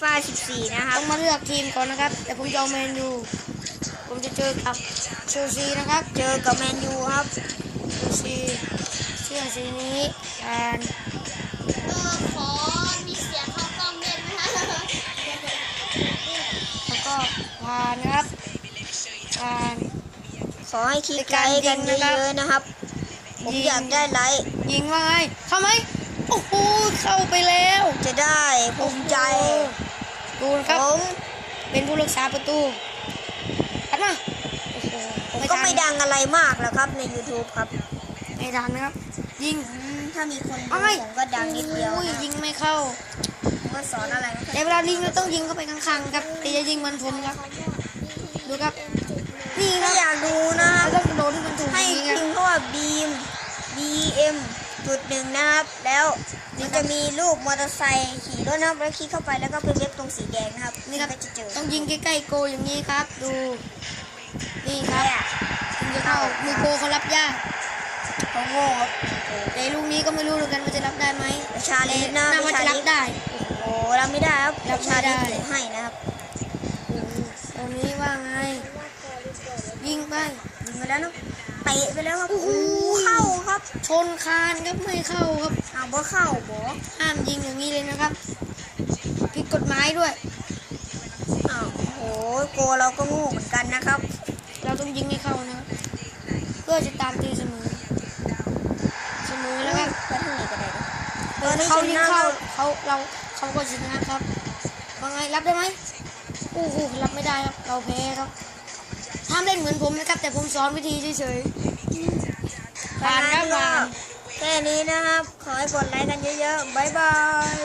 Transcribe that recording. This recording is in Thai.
ฟ่า14 นะครัต้บองมาเลือกทีมก่อนนะครับ แต่ผมจะเอาแมนยู ผมจะเจอกับเชลซีนะครับ เจอกับแมนยูครับเชลซีเสื้อสีนี้อ่านเออขอมีเสียงเข้ากล้องเล่นไหมคะแล้วก็ผ่านนะครับผ่านขอให้คลิกไลค์กันเยอะๆนะครับ ผมอยากได้ไลค์ยิงว่าไงเข้าไหมโอ้โหเข้าไปแล้ว จะได้ภูมิใจ ดูนะครับผมเป็นผู้รักษาประตูอัดมาโอ้โหผมก็ไม่ดังอะไรมากแล้วครับใน YouTube ครับไม่ดังนะครับ ยิงอืมถ้ามีคนดูเอาไงผมก็ดังนิดเดียวโอ้ยนะยิงไม่เข้าผมก็สอนอะไรไม่ค่อยแต่เวลายิงเราต้องยิงเข้าไปข้างๆครับแต่อย่ายิงมันผมครับ ดูครับ นี่คถ้ารับอยากดูนะครับเราต้องกระโดดให้มันถูกให้ยิงพิครับมพ์เข้าว่า beam bm จุดหนึ่งนะครับ แล้วมันจะมีรูปมอเตอร์ไซค์ขี่รถนะครับแล้วคลิกเข้าไปแล้วก็ไปเว็บตรงสีแดงนะครับนี่ครับก็จะเจอต้องยิงใกล้ๆโกอย่างนี้ครับ ดูนี่ครับเนี่ยถึงจะเข้ามือโกเขารับยากเขาโง่ครับแต่ลูกนี้ก็ไม่รู้เหมือนกันว่าจะรับได้ไหมประชาลิสนะน่าปว่าระชาจะรัลิบสได้โอ้รับไม่ได้ครับรับไม่ได้ประชาลิสให้นะครับตรงนี้ว่าไง ยิงไปยิงไปแล้วนะเตะไปแล้วครับ ชนคานครับไม่เข้าครับเอาบ่เข้าบ่ห้ามยิงอย่างนี้เลยนะครับผิดกฎหมายด้วยอ้าวโอ้โหโกเราก็โง่เหมือนกันนะครับ เราต้องยิงให้เข้านะครับเพื่อจะตามตีเสมอเสมอแล้วครับไปทางไหนก็ได้นะเออเขายิงเข้าเขาเราเขาก็ชนะครับว่าไงรับได้ไหมโอ้โหรับไม่ได้ครับเราแพ้ครับห้ามเล่นเหมือนผมนะครับ แต่ผมสอนวิธีเฉยๆ ค่นี้นะครับ ขอให้กดไลค์กันเยอะๆ บ๊ายบาย